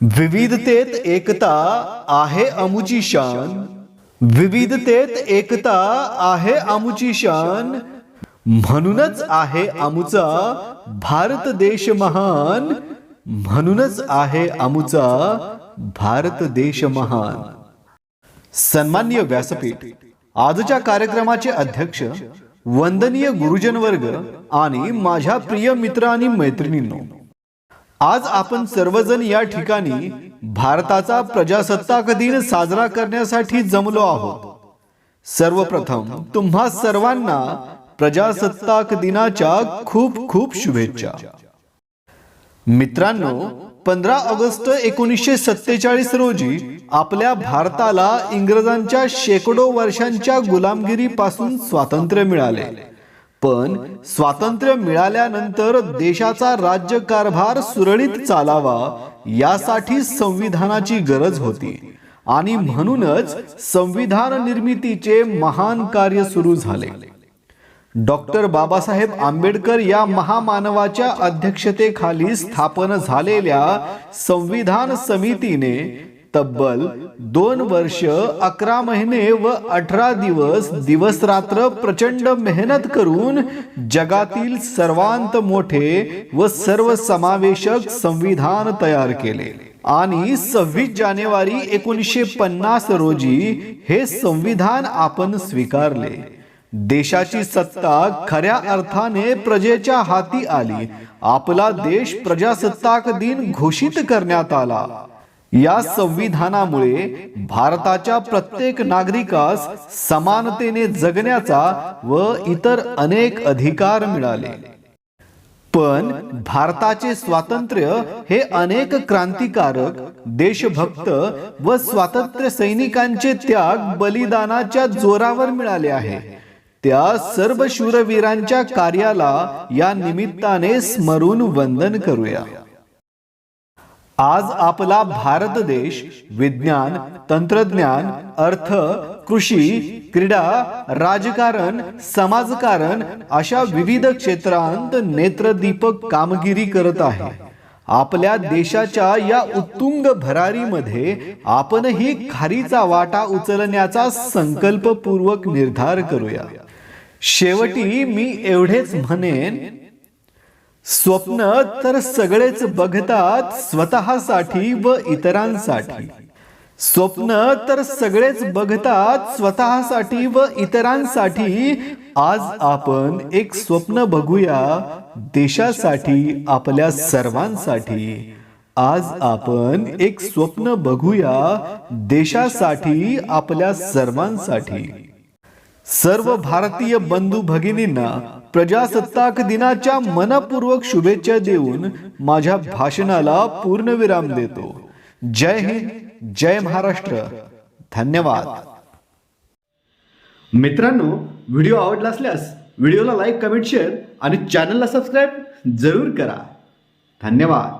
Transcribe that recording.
विविधतेत एकता आहे अमुची शान. विविधतेत एकता आहे अमुची शान. म्हणूनच आहे अमुचा भारत देश महान. म्हणूनच आहे अमुचा भारत देश महान. सन्मान्य व्यासपीठ आजच्या कार्यक्रमाचे अध्यक्ष वंदनीय गुरुजन वर्ग आणि माझ्या प्रिय मित्र आणि मैत्रिणींनो आज आपण सर्वजण या ठिकाणी भारताचा प्रजासत्ताक दिन साजरा करण्यासाठी जमलो आहोत. सर्वप्रथम तुम्हा सर्वांना प्रजासत्ताक दिनाच्या खूप खूप शुभेच्छा. मित्रांनो पंधरा ऑगस्ट एकोणीसशे सत्तेचाळीस रोजी आपल्या भारताला इंग्रजांच्या शेकडो वर्षांच्या गुलामगिरीपासून स्वातंत्र्य मिळाले. पण स्वातंत्र्य मिळाल्यानंतर देशाचा राज्यकारभार सुरळीत चालावा यासाठी संविधानाची गरज होती. आणि म्हणूनच संविधान निर्मितीचे महान कार्य सुरू झाले. डॉक्टर बाबासाहेब आंबेडकर या महामानवाच्या अध्यक्षतेखाली स्थापन झालेल्या संविधान समितीने तब्बल दोन वर्ष अकरा महिने व अठरा दिवस दिवस रात्र प्रचंड मेहनत करून जगातील सर्वांत मोठे व सर्वसमावेशक संविधान तयार केले. आणि सव्वीस जानेवारी एकोणीसशे पन्नास रोजी हे संविधान आपण स्वीकारले. देशाची सत्ता खऱ्या अर्थाने प्रजेच्या हाती आली. आपला देश प्रजासत्ताक दिन घोषित करण्यात आला. या संविधानामुळे भारताच्या प्रत्येक नागरिकास समानतेने जगण्याचा व इतर अनेक अधिकार मिळाले. पण भारताचे स्वातंत्र्य हे अनेक क्रांतिकारक देशभक्त व स्वातंत्र्य सैनिकांचे त्याग बलिदानाच्या जोरावर मिळाले आहे. त्या सर्व शूरवीरांच्या कार्याला या निमित्ताने स्मरून वंदन करूया. आज आपला भारत देश विज्ञान तंत्रज्ञान अर्थ कृषी क्रीडा राजकारण समाजकारण अशा विविध क्षेत्रांत नेत्रदीपक कामगिरी करत आहे. आपल्या देशाच्या या उत्तुंग भरारीमध्ये आपणही खारीचा वाटा उचलण्याचा संकल्पपूर्वक निर्धार करूया. शेवटी मी एवढेच म्हणेन स्वप्न तर सगळेच बघतात स्वतःसाठी व इतरांसाठी. स्वप्न तर सगळेच बघतात स्वतःसाठी व इतरांसाठी. आज आपण एक स्वप्न बघूया देशासाठी आपल्या सर्वांसाठी. आज आपण एक स्वप्न बघूया देशासाठी आपल्या सर्वांसाठी. सर्व भारतीय बंधू भगिनींना प्रजासत्ताक दिनाच्या मनपूर्वक शुभेच्छा देऊन माझ्या भाषणाला पूर्णविराम देतो. जय हिंद जय महाराष्ट्र. धन्यवाद. मित्रांनो व्हिडिओ आवडला असल्यास व्हिडिओला लाईक कमेंट शेअर आणि चॅनलला सबस्क्राईब जरूर करा. धन्यवाद.